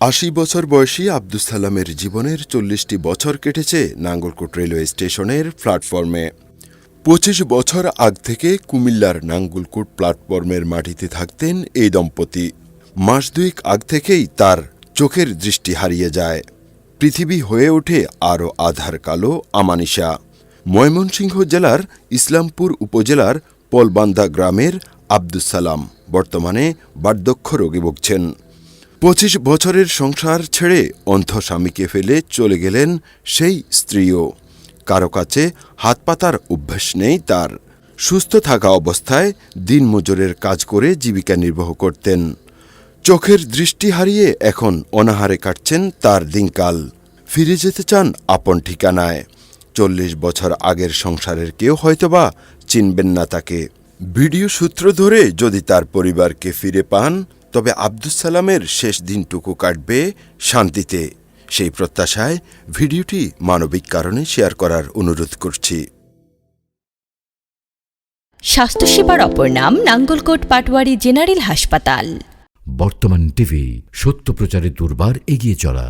আশি বছর বয়সী আব্দুস সালামের জীবনের চল্লিশটি বছর কেটেছে নাঙ্গলকোট রেলওয়ে স্টেশনের প্ল্যাটফর্মে। পঁচিশ বছর আগ থেকে কুমিল্লার নাঙ্গলকোট প্ল্যাটফর্মের মাটিতে থাকতেন এই দম্পতি। মাস দুয়েক আগ থেকেই তার চোখের দৃষ্টি হারিয়ে যায়। পৃথিবী হয়ে ওঠে আরও আধার কালো আমানিশা। ময়মনসিংহ জেলার ইসলামপুর উপজেলার পলবান্দা গ্রামের আব্দুস সালাম বর্তমানে বার্ধক্য রোগে ভুগছেন। পঁচিশ বছরের সংসার ছেড়ে অন্ধ স্বামীকে ফেলে চলে গেলেন সেই স্ত্রীও। কারও কাছে হাত পাতার অভ্যাস নেই তার। সুস্থ থাকা অবস্থায় দিনমজুরের কাজ করে জীবিকা নির্বাহ করতেন। চোখের দৃষ্টি হারিয়ে এখন অনাহারে কাটছেন তার দিনকাল। ফিরে যেতে চান আপন ঠিকানায়। চল্লিশ বছর আগের সংসারের কেউ হয়তোবা চিনবেন না তাকে। ভিডিও সূত্র ধরে যদি তার পরিবারকে ফিরে পান তবে আব্দুস সালামের শেষ দিনটুকু কাটবে শান্তিতে। সেই প্রত্যাশায় ভিডিওটি মানবিক কারণে শেয়ার করার অনুরোধ করছি। স্বাস্থ্যসেবার অপর নাম নাঙ্গলকোট পাটওয়ারি জেনারেল হাসপাতাল। বর্তমান টিভি সত্য প্রচারে দুর্বার এগিয়ে চলা।